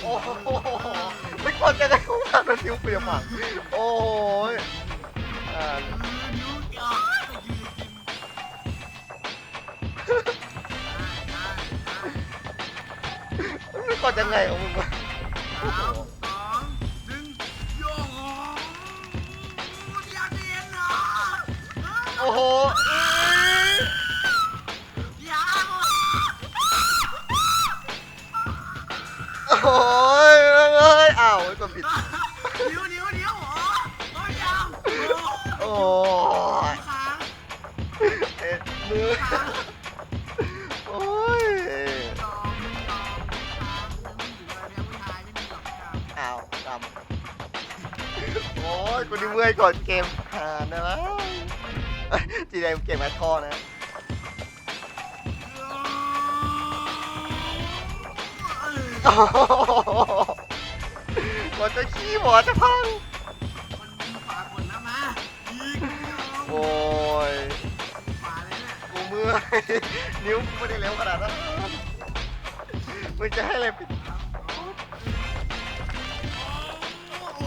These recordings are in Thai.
โหไม่ควรจะได้เข้ามาโดนนิ้วเปียบผังโอ้ยอ่านิ้วก้อยยืนไม่ควรยังไงของมึงวะโอ้โห ผิด นิ้วนิ้วนิ้วเหรอโอ้ยยังโอ้ยค้างเอ็ดมือค้างโอ้ยตองตองค้างเรื่องผู้หญิงอะไรเนี่ยผู้ชายไม่มีหรอกครับ อ้าวกำโอ้ยกูนี่เมื่อยก่อนเกมหานะวะจีเดมเกมแมทคอนะ โอ้โหห มดจะขี้หมดจะพัง มันมีฝากดแล้วมาอีกโอ้ยฝาเลยเนี่ยกูเมื่อยนิ้วกูไม่ได้เร็วขนาดนั้นมึงจะให้อะไรปิดโอ้โห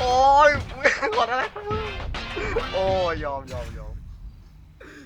โอ้ยมึงกดอะไรโอ้ยยอมยอมย